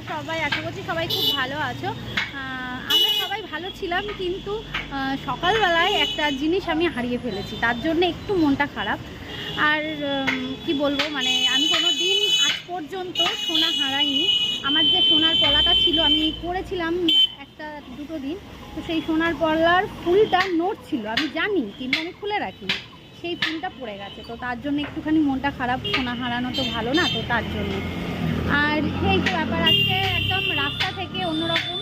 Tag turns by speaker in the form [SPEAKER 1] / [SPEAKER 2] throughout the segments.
[SPEAKER 1] তোমরা সবাই, আশা করছি সবাই খুব ভালো আছো। আমরা সবাই ভালো ছিলাম, কিন্তু সকালবেলায় একটা জিনিস আমি হারিয়ে ফেলেছি। তার জন্য একটু মনটা খারাপ। আর কি বলব মানে আমি কোনো দিন আজ পর্যন্ত সোনা হারাইনি। আমার যে সোনার পলাটা ছিল, আমি করেছিলাম একটা দুটো দিন। তো সেই সোনার পলার ফুলটা নোট ছিল, আমি জানি, কিন্তু আমি খুলে রাখিনি। সেই ফুলটা পড়ে গেছে। তো তার জন্য একটুখানি মনটা খারাপ, সোনা হারানো তো ভালো না, তো তার জন্য। আর এই তো ব্যাপার আজকে একদম রাস্তা থেকে অন্যরকম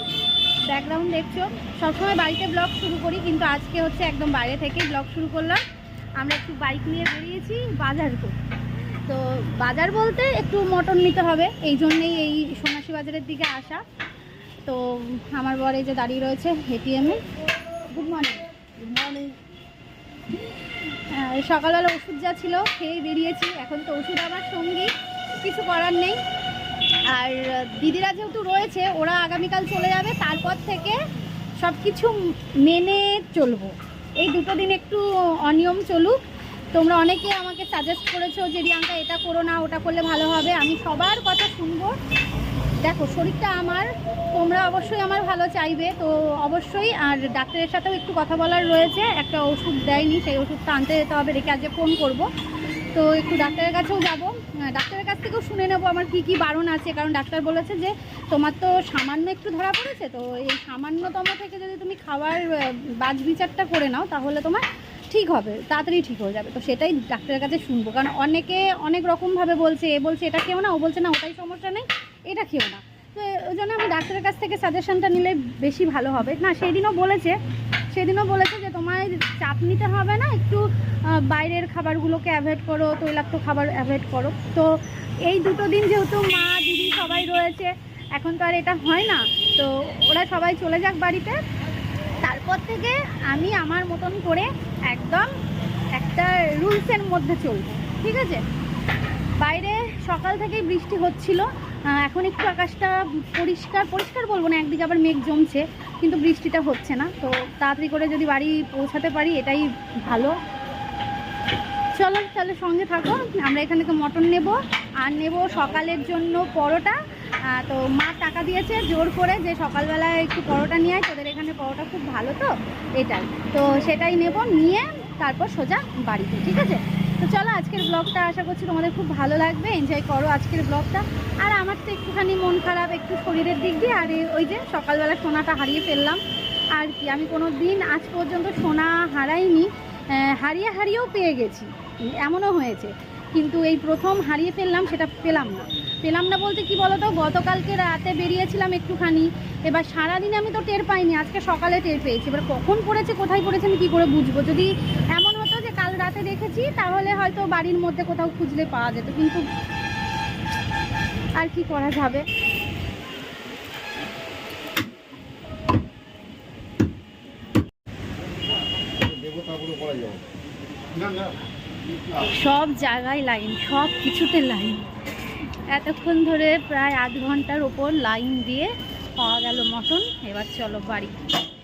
[SPEAKER 1] ব্যাকগ্রাউন্ড দেখছ। সবসময় বাড়িতে ব্লগ শুরু করি কিন্তু আজকে হচ্ছে একদম বাইরে থেকেই ব্লগ শুরু করলাম। আমরা একটু বাইক নিয়ে বেরিয়েছি বাজার করতে। তো বাজার বলতে একটু মটন নিতে হবে এই জন্যেই এই সোনাশি বাজারের দিকে আসা। তো আমার বর এই যে দাঁড়িয়ে রয়েছে এটিএমে গুড মর্নিং গুড মর্নিং সকালবেলা ওষুধ যা ছিল খেয়ে বেরিয়েছি এখন তো ওষুধ আমার সঙ্গী কিছু করার নেই। আর দিদিরা যেহেতু রয়েছে, ওরা আগামীকাল চলে যাবে। তারপর থেকে সব কিছু মেনে চলবো। এই দুটো দিন একটু অনিয়ম চলুক। তোমরা অনেকে আমাকে সাজেস্ট করেছ যে, রিয়াঙ্কা, এটা করো না, ওটা করলে ভালো হবে। আমি সবার কথা শুনব। দেখো, শরীরটা আমার, তোমরা অবশ্যই আমার ভালো চাইবে। তো অবশ্যই, আর ডাক্তারের সাথেও একটু কথা বলার রয়েছে। একটা ওষুধ দেয়নি, সেই ওষুধটা আনতে যেতে হবে, রেখে আজকে ফোন করব। তো একটু ডাক্তারের কাছেও যাব। ডাক্তারের কাছ থেকেও শুনে নেব আমার কি কি বারণ আছে। কারণ ডাক্তার বলেছে যে, তোমার তো সামান্য একটু ধরা পড়েছে, তো এই সামান্যতম থেকে যদি তুমি খাওয়ার বাজ বিচারটা করে নাও, তাহলে তোমার ঠিক হবে, তাড়াতাড়ি ঠিক হয়ে যাবে। তো সেটাই ডাক্তারের কাছে শুনব। কারণ অনেকে অনেক রকমভাবে বলছে, এ বলছে, এটা খেও না, ও বলছে, না, ওটাই সমস্যা নেই, এটা খেও না। তো ওই জন্য আমি ডাক্তারের কাছ থেকে সাজেশনটা নিলে বেশি ভালো হবে। না, সেদিনও বলেছে সেদিনও বলেছে যে তোমায় চাপ নিতে হবে না, একটু বাইরের খাবারগুলোকে অ্যাভয়েড করো, তৈলাক্ত খাবার অ্যাভয়েড করো। তো এই দুটো দিন যেহেতু মা, দিদি সবাই রয়েছে, এখন তো আর এটা হয় না। তো ওরা সবাই চলে যাক বাড়িতে। তারপর থেকে আমি আমার মতন করে একদম একটা রুলসের মধ্যে চলবো, ঠিক আছে? বাইরে সকাল থেকেই বৃষ্টি হচ্ছিল। এখন একটু আকাশটা পরিষ্কার পরিষ্কার বলব না, একদিকে আবার মেঘ জমছে, কিন্তু বৃষ্টিটা হচ্ছে না। তো তাড়াতাড়ি করে যদি বাড়ি পৌঁছাতে পারি, এটাই ভালো। চলো তাহলে সঙ্গে থাকো, আমরা এখান থেকে মটন নেব, আর নেব সকালের জন্য পরোটা। তো মা টাকা দিয়েছে জোর করে যে সকালবেলায় একটু পরোটা নিয়ে আয়, তোদের এখানে পরোটা খুব ভালো তো, এটাই। তো সেটাই নেব, নিয়ে তারপর সোজা বাড়িতে, ঠিক আছে? তো চলো আজকের ব্লগটা আশা করছি তোমাদের খুব ভালো লাগবে। এনজয় করো আজকের ব্লগটা আর আমার তো একটুখানি মন খারাপ, একটু শরীরের দিক দিয়ে, আর ওই যে সকালবেলা সোনাটা হারিয়ে ফেললাম। আর কি, আমি কোনো দিন আজ পর্যন্ত সোনা হারাইনি হারিয়ে হারিয়েও পেয়ে গেছি। এমনও হয়েছে। কিন্তু এই প্রথম হারিয়ে ফেললাম, সেটা পেলাম না। পেলাম না বলতে কি বলতো? গতকালকে রাতে বেরিয়েছিলাম একটুখানি। এবার সারাদিন আমি তো টের পাইনি, আজকে সকালে টের পেয়েছি। এবার কখন পড়েছে, কোথায় পড়েছে, আমি কী করে বুঝব? যদি এমন হতো যে রাতে দেখেছি, তাহলে হয়তো বাড়ির মধ্যে কোথাও খুঁজলে পাওয়া যেত, কিন্তু আর কি করা যাবে? সব জায়গায় লাইন, সব কিছুতে লাইন। এতক্ষণ ধরে প্রায় আধ ঘণ্টার ওপর লাইন দিয়ে পাওয়া গেল মটন, এবার চলো বাড়ি।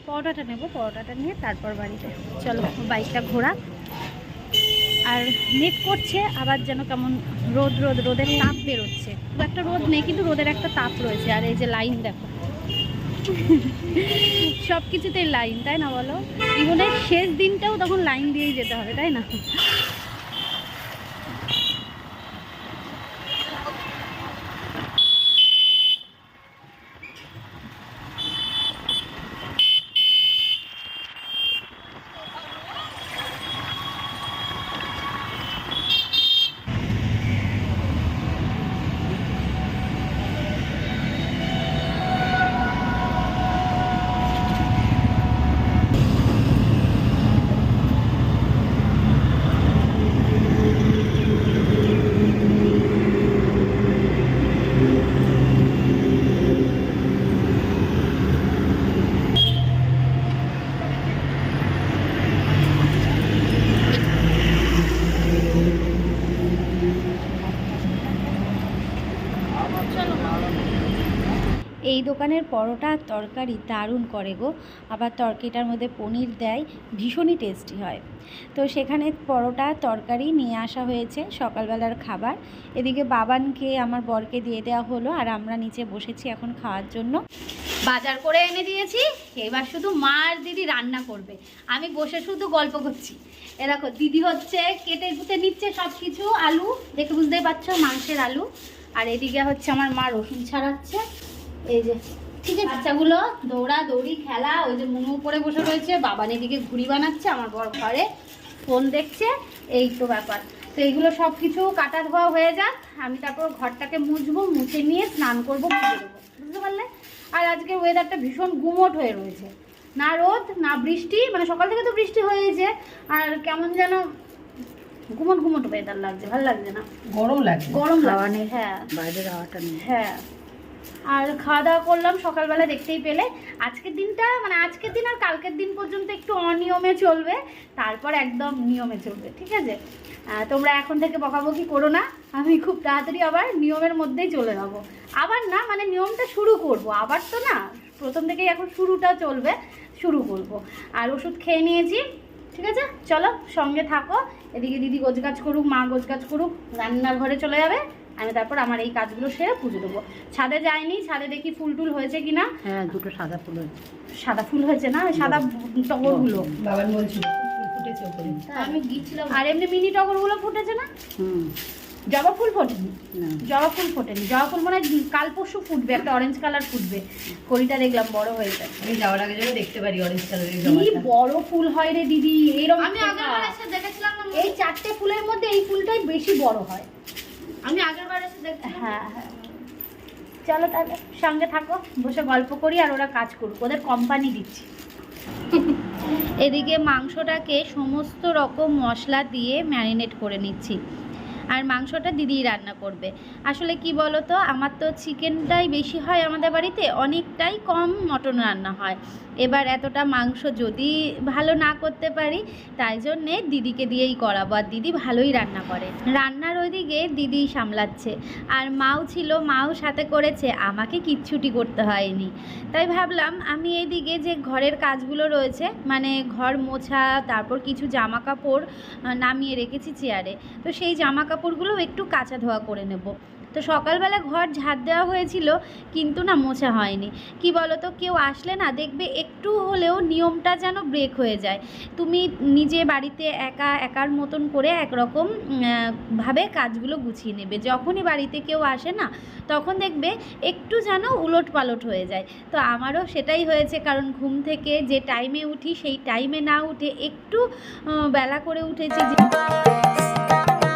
[SPEAKER 1] পরোটাটা নেব, পরোটাটা নিয়ে তারপর বাড়িতে। চলো, বাইকটা ঘোরা। আর মেঘ করছে, আবার যেন কেমন রোদ রোদ, রোদের তাপ বেরোচ্ছে। খুব একটা রোদ নেই, কিন্তু রোদের একটা তাপ রয়েছে। আর এই যে লাইন দেখো। সব কিছুতেই লাইন, তাই না বলো? জীবনের শেষ দিনটাও তখন লাইন দিয়েই যেতে হবে, তাই না? দোকানের পরোটা আর তরকারি দারুণ করে গো। আবার তরকারিটার মধ্যে পনির দেয়, ভীষণই টেস্টি হয়। তো সেখানে পরোটা, তরকারি নিয়ে আসা হয়েছে সকালবেলার খাবার। এদিকে বাবানকে, আমার বরকে দিয়ে দেওয়া হলো আর আমরা নিচে বসেছি এখন খাওয়ার জন্য। বাজার করে এনে দিয়েছি, এবার শুধু মা আর দিদি রান্না করবে। আমি বসে শুধু গল্প করছি। এ দেখো, দিদি হচ্ছে কেটে কুটে নিচ্ছে সব কিছু আলু। দেখে বুঝতেই পারছ, মাংসের আলু। আর এদিকে হচ্ছে আমার মা রসুন ছাড়াচ্ছে। এই যে ঠিক আছে। বাচ্চাগুলো দৌড়া দৌড়ি খেলা ওই যে মুনু উপরে বসে রয়েছে বাবান এদিকে ঘুড়ি বানাচ্ছে আমার বর ঘরে ফোন দেখছে এই তো ব্যাপার। তো এইগুলো সব কিছু কাটা ধোয়া হয়ে যাক আমি তারপর ঘরটাকে মুছবো মুছে নিয়ে স্নান করব দেবো। বুঝতে পারলে? আর আজকে ওয়েদারটা ভীষণ গুমোট হয়ে রয়েছে। না রোদ না বৃষ্টি মানে সকাল থেকে তো বৃষ্টি হয়েছে আর কেমন যেন গুমট গুমট ওয়েদার লাগছে ভালো লাগছে না?
[SPEAKER 2] গরম লাগছে।
[SPEAKER 1] গরম লাগছে হ্যাঁ।
[SPEAKER 2] বাইরের হাওয়াটা নেই।
[SPEAKER 1] হ্যাঁ। আর খাওয়া দাওয়া করলাম, সকালবেলা দেখতেই পেলে। আজকের দিনটা মানে আজকের দিন আর কালকের দিন পর্যন্ত একটু অনিয়মে চলবে। তারপর একদম নিয়মে চলবে, ঠিক আছে? তোমরা এখন থেকে বকাবকি করো না। আমি খুব তাড়াতাড়ি আবার নিয়মের মধ্যেই চলে যাব। আবার না মানে নিয়মটা শুরু করব। আবার তো না, প্রথম থেকেই এখন শুরুটা চলবে, শুরু করব। আর ওষুধ খেয়ে নিয়েছি, ঠিক আছে? চলো, সঙ্গে থাকো। এদিকে দিদি গোছগাছ করুক, মা গোছগাছ করুক রান্নার ঘরে চলে যাবে। আমি তারপর আমার এই কাজগুলো সেরে পুজো দেবো। ছাদে যাইনি ছাদে দেখি ফুল টুল হয়েছে কিনা।
[SPEAKER 2] হ্যাঁ দুটো সাদা ফুল হয়েছে।
[SPEAKER 1] সাদা ফুল হয়েছে না? সাদা টগরগুলো।
[SPEAKER 2] বাবার বলছিল ফুটেছে ওপরে।
[SPEAKER 1] আমি গিয়েছিলাম। আর এমনি মিনি টগরগুলো ফুটেছে না?
[SPEAKER 2] হুম।
[SPEAKER 1] জবা ফুল ফোটেনি?
[SPEAKER 2] না।
[SPEAKER 1] জবা ফুল ফোটেনি। জবা ফুল মনে হয় কাল পরশু ফুটবে একটা অরেঞ্জ কালার ফুটবে। কড়িটা দেখলাম বড় হয়েছে
[SPEAKER 2] আমি যাওয়ার আগে যেন দেখতে পারি অরেঞ্জ কালারের
[SPEAKER 1] কি বড় ফুল হয় রে দিদি? এরকম
[SPEAKER 3] আমি আগের দেখেছিলাম
[SPEAKER 1] এই চারটে ফুলের মধ্যে এই ফুলটাই বেশি বড় হয়।
[SPEAKER 3] আমি আগের বার এসে দেখছি
[SPEAKER 1] হ্যাঁ হ্যাঁ। চলো তাহলে সঙ্গে থাকো বসে গল্প করি আর ওরা কাজ করুক ওদের কোম্পানি দিচ্ছি। এদিকে মাংসটাকে সমস্ত রকম মশলা দিয়ে ম্যারিনেট করে নিচ্ছি। আর মাংসটা দিদিই রান্না করবে। আসলে কি বলো তো আমার তো চিকেনটাই বেশি হয় আমাদের বাড়িতে, অনেকটাই কম মটন রান্না হয়। এবার এতটা মাংস যদি ভালো না করতে পারি, তাই জন্যে দিদিকে দিয়েই করাবো, আর দিদি ভালোই রান্না করে। রান্নার ওইদিকে দিদি সামলাচ্ছে, আর মাও ছিল, মাও সাথে করেছে, আমাকে কিচ্ছুটি করতে হয়নি। তাই ভাবলাম আমি এইদিকে যে ঘরের কাজগুলো রয়েছে মানে ঘর মোছা, তারপর কিছু জামা কাপড় নামিয়ে রেখেছি চেয়ারে। তো সেই জামা কাপড়গুলো একটু কাঁচা ধোয়া করে নেব। তো সকালবেলা ঘর ঝাড় দেওয়া হয়েছিল, কিন্তু না মোছা হয়নি। কি বলো তো কেউ আসলে না দেখবে একটু হলেও নিয়মটা যেন ব্রেক হয়ে যায়। তুমি নিজে বাড়িতে একা, একার মতন করে একরকম ভাবে কাজগুলো গুছিয়ে নেবে। যখনই বাড়িতে কেউ আসে না, তখন দেখবে একটু যেন উলট পালট হয়ে যায়। তো আমারও সেটাই হয়েছে, কারণ ঘুম থেকে যে টাইমে উঠি, সেই টাইমে না উঠে একটু বেলা করে উঠেছি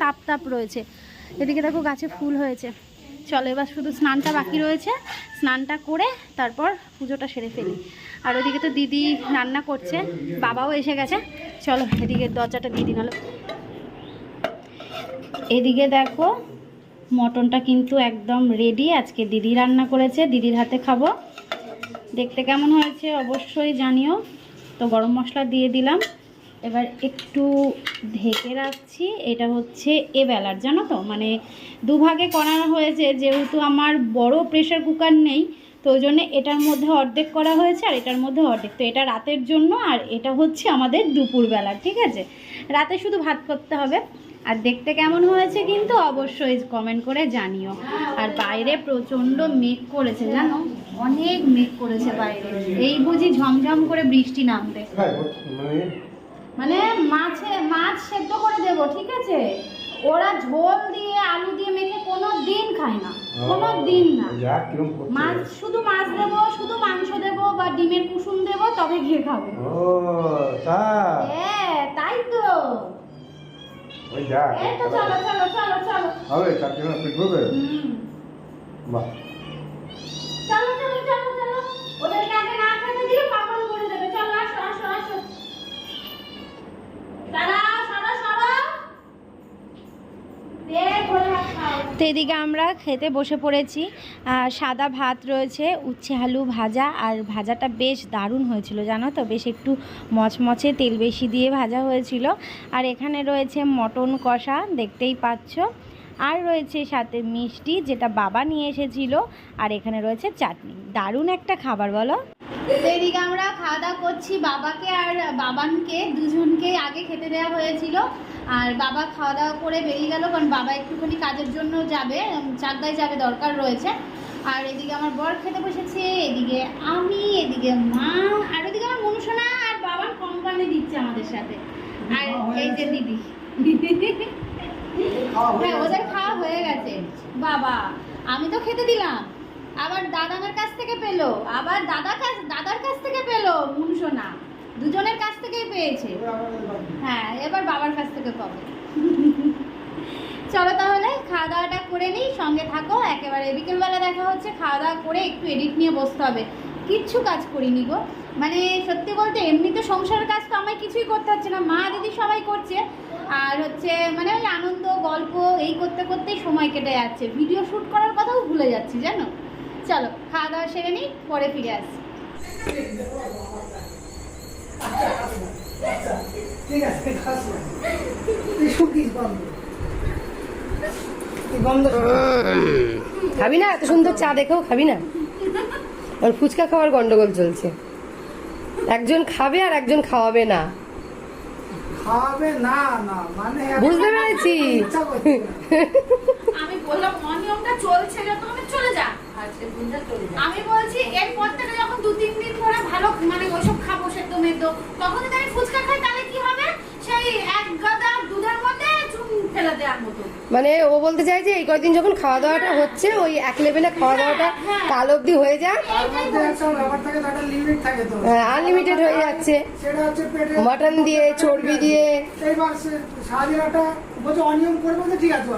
[SPEAKER 1] তাপ তাপ রয়েছে। এদিকে দেখো গাছে ফুল হয়েছে। চলো এবার শুধু স্নানটা বাকি রয়েছে। স্নানটা করে তারপর পুজোটা সেরে ফেলি। আর ওদিকে তো দিদি রান্না করছে, বাবাও এসে গেছে। চলো এদিকে দরজাটা দিদি দিন হলো এদিকে দেখো মটনটা কিন্তু একদম রেডি আজকে দিদি রান্না করেছে, দিদির হাতে খাব। দেখতে কেমন হয়েছে অবশ্যই জানিও। তো গরম মশলা দিয়ে দিলাম। এবার একটু ঢেকে রাখছি। এটা হচ্ছে এ বেলার, জানো তো? মানে দুভাগে করা হয়েছে, যেহেতু আমার বড় প্রেশার কুকার নেই, তো ওই জন্যে এটার মধ্যে অর্ধেক করা হয়েছে আর এটার মধ্যে অর্ধেক। তো এটা রাতের জন্য আর এটা হচ্ছে আমাদের দুপুরবেলা ঠিক আছে? রাতে শুধু ভাত করতে হবে। আর দেখতে কেমন হয়েছে কিন্তু অবশ্যই কমেন্ট করে জানিও। আর বাইরে প্রচণ্ড মেঘ করেছে, জানো? অনেক মেঘ করেছে বাইরে। এই বুঝি ঝমঝম করে বৃষ্টি নামবে।
[SPEAKER 4] হ্যাঁ মানে
[SPEAKER 1] মাছে মাছ সেদ্ধ করে দেবো ঠিক আছে? ওরা ঝোল দিয়ে আলু দিয়ে মেখে কোনো দিন খায় না কোনো দিন না। মাছ শুধু মাছ দেবো শুধু মাংস দেবো বা ডিমের কুসুম দেবো তবে ঘিয়ে খাবে। হ্যাঁ তাই তো। চলো চলো চলো চলো।
[SPEAKER 4] হবে ভরবে
[SPEAKER 1] হুম।
[SPEAKER 4] বাহ
[SPEAKER 1] চলো চলো চলো চলো ওদেরকে আগে না খেতে দিয়ে পাগল করে দেবে চলো আসো আসো আসো দাঁড়াও সরো সরো দে ঘরে হাত খাও তো এদিকে আমরা খেতে বসে পড়েছি। সাদা ভাত রয়েছে, উচ্ছে আলু ভাজা, আর ভাজাটা বেশ দারুণ হয়েছিল, জানো তো? বেশ একটু মচমচে তেল বেশি দিয়ে ভাজা হয়েছিল। আর এখানে রয়েছে মটন কষা, দেখতেই পাচ্ছ। আর রয়েছে সাথে মিষ্টি, যেটা বাবা নিয়ে এসেছিল, আর এখানে রয়েছে চাটনি। দারুণ একটা খাবার, বলো? এদিকে আমরা খাওয়া দাওয়া করছি বাবাকে আর বাবানকে দুজনকে আগে খেতে দেওয়া হয়েছিল। আর বাবা খাওয়া দাওয়া করে বেরিয়ে গেল কারণ বাবা একটুখানি কাজের জন্য যাবে চাকদায় যাবে দরকার রয়েছে। আর এদিকে আমার বর খেতে বসেছে এদিকে আমি এদিকে মা আর এদিকে আমার মনুষণা আর বাবার কোম্পানি দিচ্ছে আমাদের সাথে। আর এই যে দিদি। হ্যাঁ ওদের খাওয়া হয়ে গেছে। বাবা আমি তো খেতে দিলাম। আবার দাদানের কাছ থেকে পেল, আবার দাদা কাছ দাদার কাছ থেকে পেল মুনসোনা। দুজনের কাছ থেকেই পেয়েছে। হ্যাঁ এবার বাবার কাছ থেকে পাবো। চলো তাহলে খাওয়া দাওয়াটা করে নিই, সঙ্গে থাকো। একেবারে বিকেলবেলা দেখা হচ্ছে খাওয়া দাওয়া করে একটু এডিট নিয়ে বসতে হবে। কিচ্ছু কাজ করিনি গো। মানে সত্যি বলতে এমনিতে সংসারের কাজ তো আমায় কিছুই করতে হচ্ছে না। মা, দিদি সবাই করছে। আর হচ্ছে মানে ওই আনন্দ, গল্প, এই করতে করতেই সময় কেটে যাচ্ছে। ভিডিও শ্যুট করার কথাও ভুলে যাচ্ছি, জানো? চলো খাওয়া দাওয়া সেরে নিই পরে ফিরে
[SPEAKER 5] ঠিক আছে খাস বন্ধ
[SPEAKER 2] খাবি না? এত সুন্দর চা দেখেও খাবি না? আর ফুচকা খাওয়ার গন্ডগোল চলছে। একজন খাবে আর একজন খাওয়াবে না।
[SPEAKER 5] খাওয়াবে না না মানে
[SPEAKER 2] বুঝতে পেরেছি।
[SPEAKER 1] আমি বললাম অনিয়মটা চলছে যখন আমি বলছি এরপর থেকে যখন দু তিন দিন ধরে ভালো মানে ওইসব খাব সেদ্ধ মেদ্ধ তখন যদি আমি ফুচকা খাই তাহলে কি হবে? সেই এক গাদা দুধের মধ্যে চুন ফেলে দেওয়ার মতো।
[SPEAKER 2] মানে ও বলতে চাই যে এই কয়েকদিন যখন খাওয়া দাওয়াটা হচ্ছে ওই এক লেভেলে খাওয়া দাওয়াটা কাল অব্দি হয়ে
[SPEAKER 5] যায় তো তো।
[SPEAKER 2] আনলিমিটেড হয়ে যাচ্ছে।
[SPEAKER 5] সেটা হচ্ছে পেটে
[SPEAKER 2] মাটন দিয়ে চর্বি দিয়ে।
[SPEAKER 5] সে- অনিয়ম করে বলতে ঠিক আছে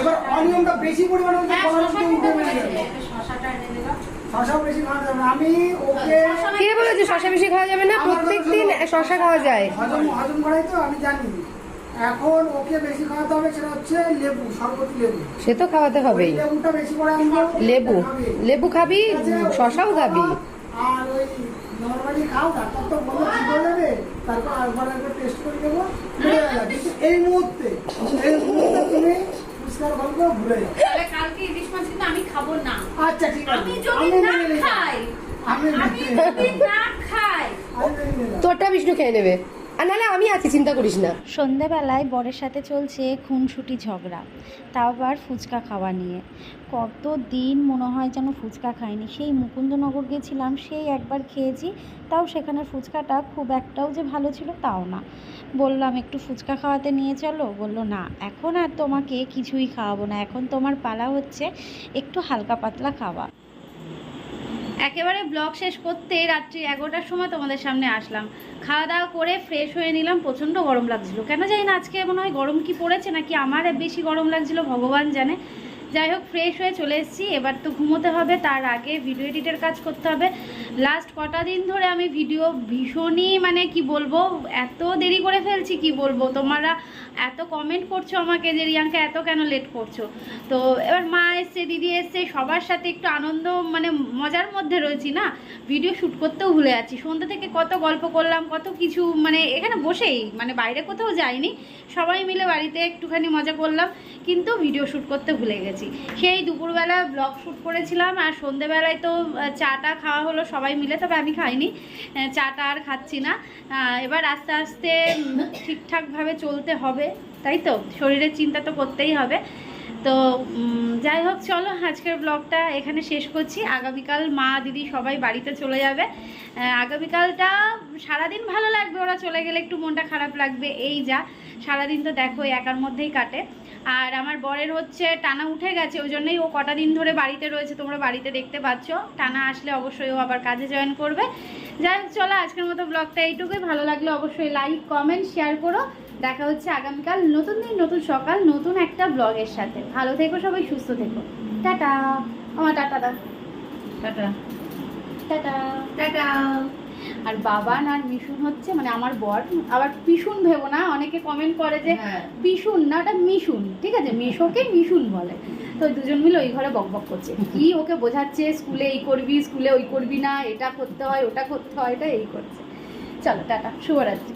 [SPEAKER 5] এবার অনিয়মটা বেশি পরিমাণে হচ্ছে গলার মধ্যে উঠে বেরিয়ে যাবে।
[SPEAKER 1] শশাটা এনে দিলাম।
[SPEAKER 5] শশাও বেশি খাওয়া যাবে না। আমি ওকে
[SPEAKER 2] কে বলেছে শশা বেশি খাওয়া যাবে না? প্রত্যেক দিন শশা খাওয়া যায়।
[SPEAKER 5] হজম হজম করাই তো আমি জানি। এখন ওকে বেশি খাওয়াতে হবে সেটা হচ্ছে লেবু শরবতি লেবু।
[SPEAKER 2] সে তো খাওয়াতে হবেই।
[SPEAKER 5] লেবুটা বেশি করে আনব
[SPEAKER 2] লেবু। লেবু। খাবি। শশাও খাবি।
[SPEAKER 5] আর ওই নর্মালি খাও ডাক্তার তো বলল ঠিক হয়ে যাবে তারপর আরেকবার একবার টেস্ট করে দেবো এই মুহূর্তে এই মুহূর্তে গল্প ঘুরে
[SPEAKER 1] তাহলে কালকে ইলিশ মাছ কিন্তু আমি খাব না।
[SPEAKER 5] আচ্ছা ঠিক আছে।
[SPEAKER 1] আমি যদি না খাই
[SPEAKER 5] আমি।
[SPEAKER 1] যদি না খাই।
[SPEAKER 2] তোরটা বিষ্ণু খেয়ে নেবে। আর নাহলে আমি আছি, চিন্তা করিস না।
[SPEAKER 1] সন্ধেবেলায় বরের সাথে চলছে খুনসুটি ঝগড়া। তাও আবার ফুচকা খাওয়া নিয়ে। কত দিন মনে হয় যেন ফুচকা খাইনি। সেই মুকুন্দনগর গেছিলাম, সেই একবার খেয়েছি। তাও সেখানে ফুচকাটা খুব একটাও যে ভালো ছিল তাও না। বললাম, একটু ফুচকা খাওয়াতে নিয়ে চলো? বলল, না, এখন আর তোমাকে কিছুই খাওয়াবো না। এখন তোমার পালা হচ্ছে একটু হালকা পাতলা খাওয়া। একেবারে ব্লগ শেষ করতে রাত্রি এগারোটার সময় তোমাদের সামনে আসলাম। খাওয়া দাওয়া করে ফ্রেশ হয়ে নিলাম, প্রচণ্ড গরম লাগছিল। কেন জানি না আজকে মনে হয় গরম কি পড়েছে নাকি আমার বেশি গরম লাগছিল, ভগবান জানে। যাই হোক ফ্রেশ হয়ে চলে এসেছি। এবার তো ঘুমোতে হবে, তার আগে ভিডিও এডিটের কাজ করতে হবে। লাস্ট কটা দিন ধরে আমি ভিডিও ভীষণই মানে কি বলব, এত দেরি করে ফেলছি, কি বলব? তোমরা এত কমেন্ট করছ আমাকে যে রিয়াঙ্কা এত কেন লেট করছ? তো এবার মা এসছে, দিদি এসছে, সবার সাথে একটু আনন্দ মানে মজার মধ্যে রয়েছি না? ভিডিও শ্যুট করতেও ভুলে যাচ্ছি। সন্ধ্যা থেকে কত গল্প করলাম, কত কিছু মানে এখানে বসেই মানে বাইরে কোথাও যাইনি। সবাই মিলে বাড়িতে একটুখানি মজা করলাম, কিন্তু ভিডিও শ্যুট করতে ভুলে গেছি। সেই দুপুরবেলা ব্লগ শ্যুট করেছিলাম আর সন্ধেবেলায় তো চাটা খাওয়া হলো সবাই মিলে, তবে আমি খাইনি। চাটা আর খাচ্ছি না। এবার আস্তে আস্তে ঠিকঠাকভাবে চলতে হবে, তাই তো? শরীরের চিন্তা তো করতেই হবে। তো যাই হোক, চলো আজকের ব্লগটা এখানে শেষ করছি। আগামীকাল মা, দিদি সবাই বাড়িতে চলে যাবে। আগামীকালটা সারাদিন ভালো লাগবে, ওরা চলে গেলে একটু মনটা খারাপ লাগবে, এই যা। সারাদিন তো দেখো, একার মধ্যেই কাটে। আর আমার বরের হচ্ছে টানা উঠে গেছে ওই জন্যই ও কটা দিন ধরে বাড়িতে রয়েছে তোমরা বাড়িতে দেখতে পাচ্ছ। টানা আসলে অবশ্যই ও আবার কাজে জয়েন করবে। যাই হোক চলো আজকের মতো ব্লগটা এইটুকুই। ভালো লাগলে অবশ্যই লাইক কমেন্ট শেয়ার করো। দেখা হচ্ছে আগামীকাল নতুন দিন নতুন সকাল নতুন একটা ব্লগের সাথে। ভালো থেকো সবাই সুস্থ থেকো। টাটা। আমার টাটা দা টাটা। টাটা।
[SPEAKER 3] টাটা।
[SPEAKER 1] আর বাবান আর মিশুন হচ্ছে মানে আমার বর আবার পিসুন ভেবো না অনেকে কমেন্ট করে যে পিসুন না ওটা মিশুন ঠিক আছে? মিশোকে মিশুন বলে। তো দুজন মিলে ওই ঘরে বক বক করছে। কি ওকে বোঝাচ্ছে স্কুলে এই করবি স্কুলে ওই করবি না এটা করতে হয় ওটা করতে হয় এটা এই করছে। চলো টাটা শুভরাত্রি।